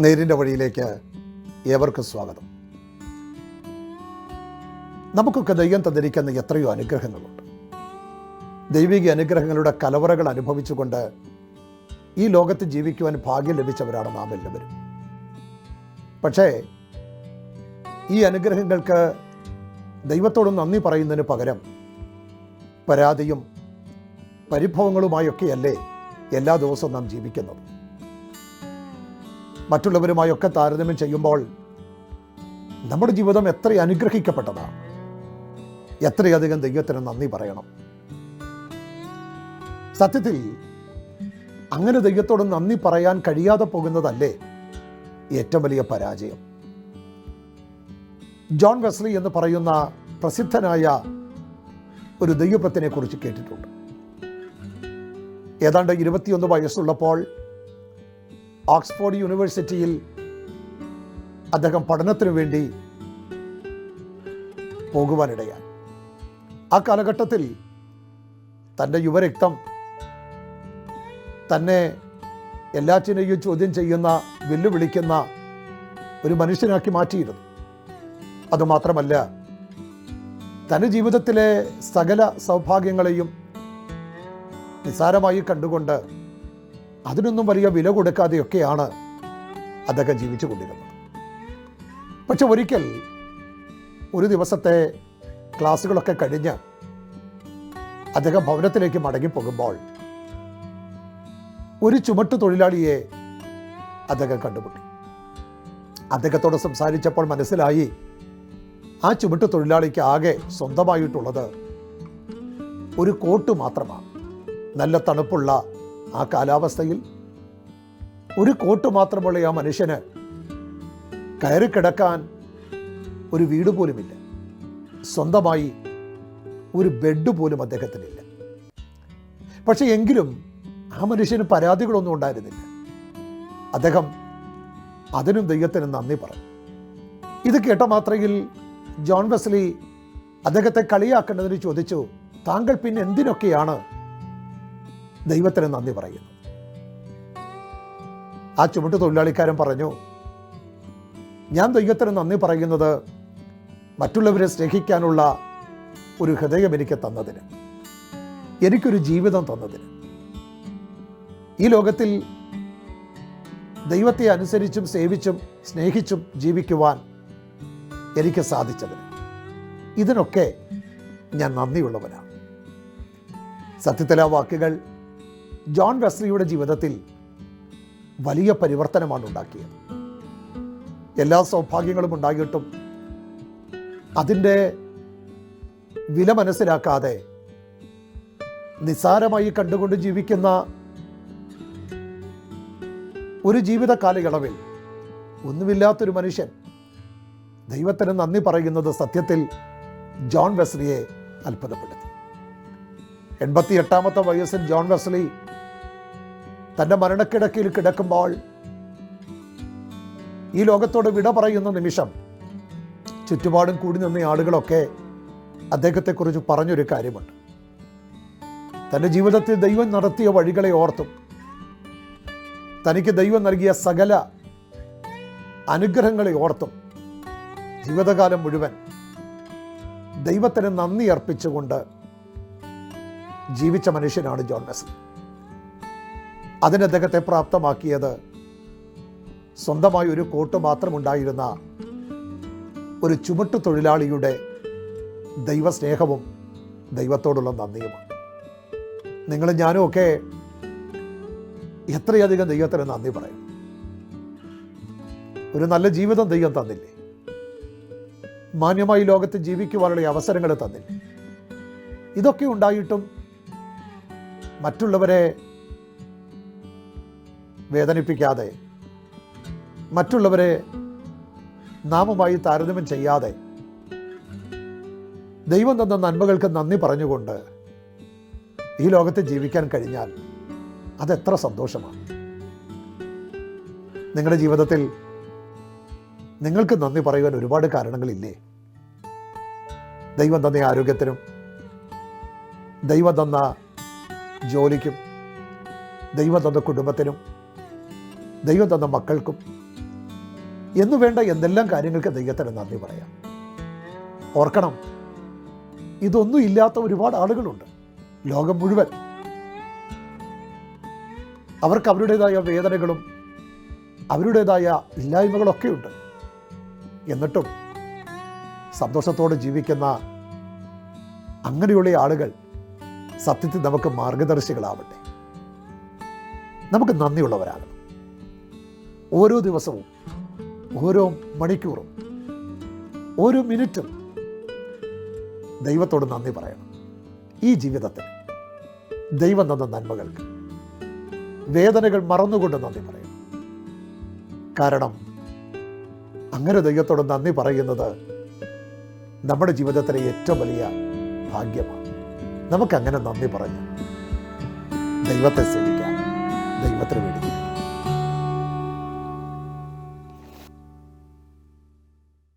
നേരിന്റെ വഴിയിലേക്ക് ഏവർക്കും സ്വാഗതം. നമുക്കൊക്കെ ദൈവം തന്നിരിക്കുന്ന എത്രയോ അനുഗ്രഹങ്ങളുണ്ട്. ദൈവിക അനുഗ്രഹങ്ങളുടെ കലവറകൾ അനുഭവിച്ചുകൊണ്ട് ഈ ലോകത്ത് ജീവിക്കുവാൻ ഭാഗ്യം ലഭിച്ചവരാണ് നാം എല്ലാവരും. പക്ഷേ ഈ അനുഗ്രഹങ്ങൾക്ക് ദൈവത്തോട് നന്ദി പറയുന്നതിന് പകരം പരാതിയും പരിഭവങ്ങളുമായൊക്കെയല്ലേ എല്ലാ ദിവസവും നാം ജീവിക്കുന്നത്. മറ്റുള്ളവരുമായൊക്കെ താരതമ്യം ചെയ്യുമ്പോൾ നമ്മുടെ ജീവിതം എത്ര അനുഗ്രഹിക്കപ്പെട്ടതാണ്. എത്രയധികം ദൈവത്തിന് നന്ദി പറയണം. സത്യത്തിൽ അങ്ങനെ ദൈവത്തോട് നന്ദി പറയാൻ കഴിയാതെ പോകുന്നതല്ലേ ഏറ്റവും വലിയ പരാജയം. ജോൺ വെസ്ലി എന്ന് പറയുന്ന പ്രസിദ്ധനായ ഒരു ദൈവപ്രത്തിനെ കുറിച്ച് കേട്ടിട്ടുണ്ട്. ഏതാണ്ട് ഇരുപത്തിയൊന്ന് വയസ്സുള്ളപ്പോൾ ഓക്സ്ഫോർഡ് യൂണിവേഴ്സിറ്റിയിൽ അദ്ദേഹം പഠനത്തിനു വേണ്ടി പോകുവാനിടയായി. ആ കാലഘട്ടത്തിൽ തന്റെ യുവരക്തം തന്നെ എല്ലാറ്റിനെയും ചോദ്യം ചെയ്യുന്ന വെല്ലുവിളിക്കുന്ന ഒരു മനുഷ്യനാക്കി മാറ്റിയിരുന്നു. അതുമാത്രമല്ല തന്റെ ജീവിതത്തിലെ സകല സൗഭാഗ്യങ്ങളെയും നിസ്സാരമായി കണ്ടുകൊണ്ട് അതിനൊന്നും വലിയ വില കൊടുക്കാതെയൊക്കെയാണ് അദ്ദേഹം ജീവിച്ചു കൊണ്ടിരുന്നത് പക്ഷെ ഒരിക്കൽ ഒരു ദിവസത്തെ ക്ലാസ്സുകളൊക്കെ കഴിഞ്ഞ് അദ്ദേഹം ഭവനത്തിലേക്ക് മടങ്ങിപ്പോകുമ്പോൾ ഒരു ചുമട്ട് തൊഴിലാളിയെ അദ്ദേഹം കണ്ടുമുട്ടി. അദ്ദേഹത്തോട് സംസാരിച്ചപ്പോൾ മനസ്സിലായി ആ ചുമട്ട് തൊഴിലാളിക്ക് ആകെ സ്വന്തമായിട്ടുള്ളത് ഒരു കോട്ട് മാത്രമാണ്. നല്ല തണുപ്പുള്ള ആ കാലാവസ്ഥയിൽ ഒരു കോട്ട് മാത്രമുള്ള ആ മനുഷ്യന് കയറി കിടക്കാൻ ഒരു വീട് പോലുമില്ല. സ്വന്തമായി ഒരു ബെഡ് പോലും അദ്ദേഹത്തിനില്ല. പക്ഷെ എങ്കിലും ആ മനുഷ്യന് പരാതികളൊന്നും ഉണ്ടായിരുന്നില്ല. അദ്ദേഹം അതിനും ദൈവത്തിന് നന്ദി പറഞ്ഞു. ഇത് കേട്ട മാത്രയിൽ ജോൺ വെസ്ലി അദ്ദേഹത്തെ കളിയാക്കേണ്ടതിന് ചോദിച്ചു താങ്കൾ പിന്നെ എന്തിനൊക്കെയാണ് ദൈവത്തിന് നന്ദി പറയുന്നു. ആ ചുമട്ട് തൊഴിലാളിക്കാരൻ പറഞ്ഞു ഞാൻ ദൈവത്തിന് നന്ദി പറയുന്നത് മറ്റുള്ളവരെ സ്നേഹിക്കാനുള്ള ഒരു ഹൃദയം എനിക്ക് തന്നതിന് എനിക്കൊരു ജീവിതം തന്നതിന്. ഈ ലോകത്തിൽ ദൈവത്തെ അനുസരിച്ചും സേവിച്ചും സ്നേഹിച്ചും ജീവിക്കുവാൻ എനിക്ക് സാധിച്ചതിന്. ഇതിനൊക്കെ ഞാൻ നന്ദിയുള്ളവനാണ്. സത്യത്തിലെ വാക്കുകൾ ജോൺ വെസ്ലിയുടെ ജീവിതത്തിൽ വലിയ പരിവർത്തനമാണ് ഉണ്ടാക്കിയത്. എല്ലാ സൗഭാഗ്യങ്ങളും ഉണ്ടായിട്ടും അതിന്റെ വില മനസ്സിലാക്കാതെ നിസ്സാരമായി കണ്ടുകൊണ്ട് ജീവിക്കുന്ന ഒരു ജീവിത കാലയളവിൽ ഒന്നുമില്ലാത്തൊരു മനുഷ്യൻ ദൈവത്തിന് നന്ദി പറയുന്നത് സത്യത്തിൽ ജോൺ വെസ്ലിയെ അത്ഭുതപ്പെടുത്തി. എൺപത്തി എട്ടാമത്തെ വയസ്സിൽ ജോൺ വെസ്ലി തന്റെ മരണക്കിടക്കയിൽ കിടക്കുമ്പോൾ ഈ ലോകത്തോട് വിട പറയുന്ന നിമിഷം ചുറ്റുപാടും കൂടി നിന്ന ആളുകളൊക്കെ അദ്ദേഹത്തെക്കുറിച്ച് പറഞ്ഞൊരു കാര്യമുണ്ട്. തന്റെ ജീവിതത്തിൽ ദൈവം നടത്തിയ വഴികളെ ഓർത്തും തനിക്ക് ദൈവം നൽകിയ സകല അനുഗ്രഹങ്ങളെ ഓർത്തും ജീവിതകാലം മുഴുവൻ ദൈവത്തിന് നന്ദി അർപ്പിച്ചുകൊണ്ട് ജീവിച്ച മനുഷ്യനാണ് ജോൺ മെസൺ അതിന് അദ്ദേഹത്തെ പ്രാപ്തമാക്കിയത് സ്വന്തമായി ഒരു കോട്ട് മാത്രമുണ്ടായിരുന്ന ഒരു ചുമട്ടു തൊഴിലാളിയുടെ ദൈവസ്നേഹവും ദൈവത്തോടുള്ള നന്ദിയുമാണ്. നിങ്ങളും ഞാനും ഒക്കെ എത്രയധികം ദൈവത്തിന് നന്ദി പറയും. ഒരു നല്ല ജീവിതം ദൈവം തന്നില്ലേ? മാന്യമായി ലോകത്ത് ജീവിക്കുവാനുള്ള അവസരങ്ങൾ തന്നില്ലേ? ഇതൊക്കെ ഉണ്ടായിട്ടും മറ്റുള്ളവരെ വേദനിപ്പിക്കാതെ മറ്റുള്ളവരെ നാമമായി താരതമ്യം ചെയ്യാതെ ദൈവം തന്ന നന്മകൾക്ക് നന്ദി പറഞ്ഞുകൊണ്ട് ഈ ലോകത്ത് ജീവിക്കാൻ കഴിഞ്ഞാൽ അതെത്ര സന്തോഷമാണ്. നിങ്ങളുടെ ജീവിതത്തിൽ നിങ്ങൾക്ക് നന്ദി പറയുവാൻ ഒരുപാട് കാരണങ്ങളില്ലേ? ദൈവം തന്ന ആരോഗ്യത്തിനും ദൈവം തന്ന ജോലിക്കും ദൈവം തന്ന കുടുംബത്തിനും ദൈവം തന്ന മക്കൾക്കും എന്നു വേണ്ട എന്തെല്ലാം കാര്യങ്ങൾക്ക് ദൈവത്തിന് നന്ദി പറയാം. ഓർക്കണം ഇതൊന്നും ഇല്ലാത്ത ഒരുപാട് ആളുകളുണ്ട് ലോകം മുഴുവൻ. അവർക്ക് അവരുടേതായ വേദനകളും അവരുടേതായ ഇല്ലായ്മകളൊക്കെയുണ്ട്. എന്നിട്ടും സന്തോഷത്തോടെ ജീവിക്കുന്ന അങ്ങനെയുള്ള ആളുകൾ സത്യത്തിൽ നമുക്ക് മാർഗദർശികളാവട്ടെ. നമുക്ക് നന്ദിയുള്ളവരാകണം. ഓരോ ദിവസവും ഓരോ മണിക്കൂറും ഓരോ മിനിറ്റും ദൈവത്തോട് നന്ദി പറയണം. ഈ ജീവിതത്തിൽ ദൈവം തന്ന നന്മകൾക്ക് വേദനകൾ മറന്നുകൊണ്ട് നന്ദി പറയണം. കാരണം അങ്ങനെ ദൈവത്തോട് നന്ദി പറയുന്നത് നമ്മുടെ ജീവിതത്തിലെ ഏറ്റവും വലിയ ഭാഗ്യമാണ്. നമുക്കങ്ങനെ നന്ദി പറഞ്ഞു. ദൈവത്തെ സേവിക്കാം ദൈവത്തിന് വേണ്ടി